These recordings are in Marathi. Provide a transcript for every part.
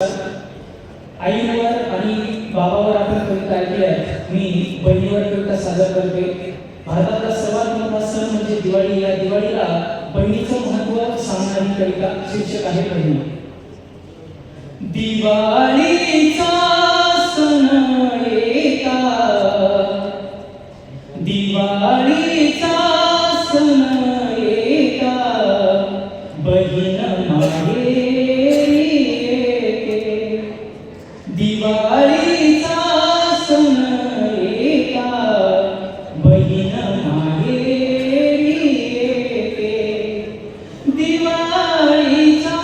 आईवर आणि बाबावर आपण कविता ऐकली आहे? मी बहिणीवर कविता सादर करते भारतातला सर्वात मोठा सण म्हणजे दिवाळी. या दिवाळीला बहिणीचं महत्त्व सांगणारी कविता शीर्षक आहे बहिणी. दिवाळी दिवाळीचा सण येता बहीण माहेरी येते दिवाळीचा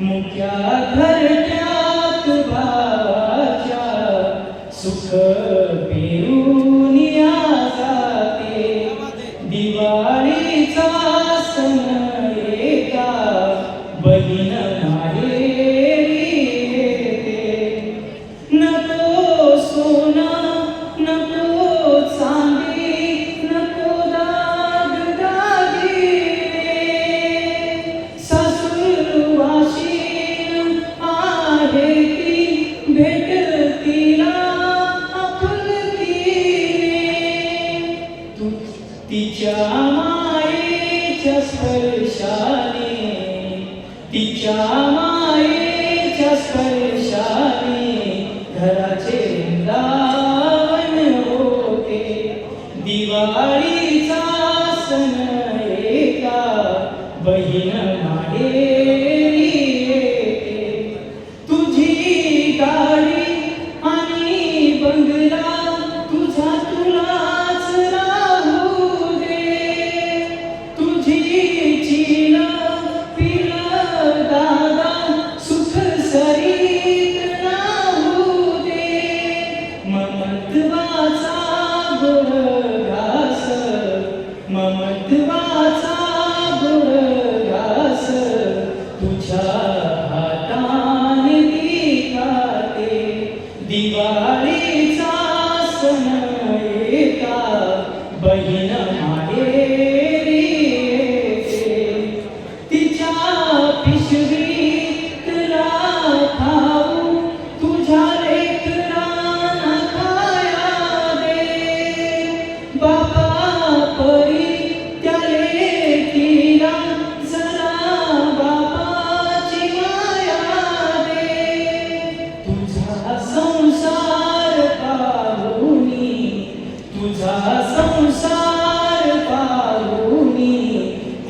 मुक्या घरट्यात दिवाळीचा सण एका बहीण माहेरी तिच्या मायेच्या स्पर्शाने तिच्या मायेच्या स्पर्शाने घराचे वृंदावन होते. दिवाळीचा सण एका बहीण दिवाळीचा सण येता.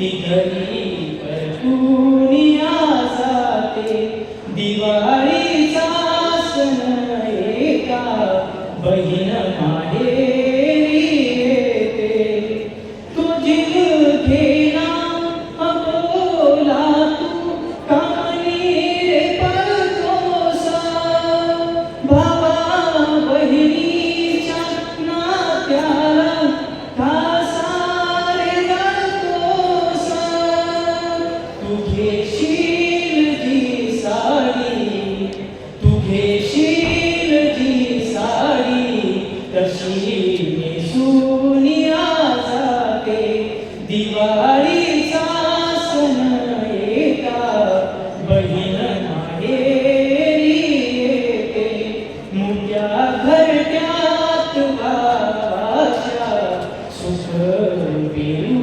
ભક્તિ કરી પ્રભુ Amen.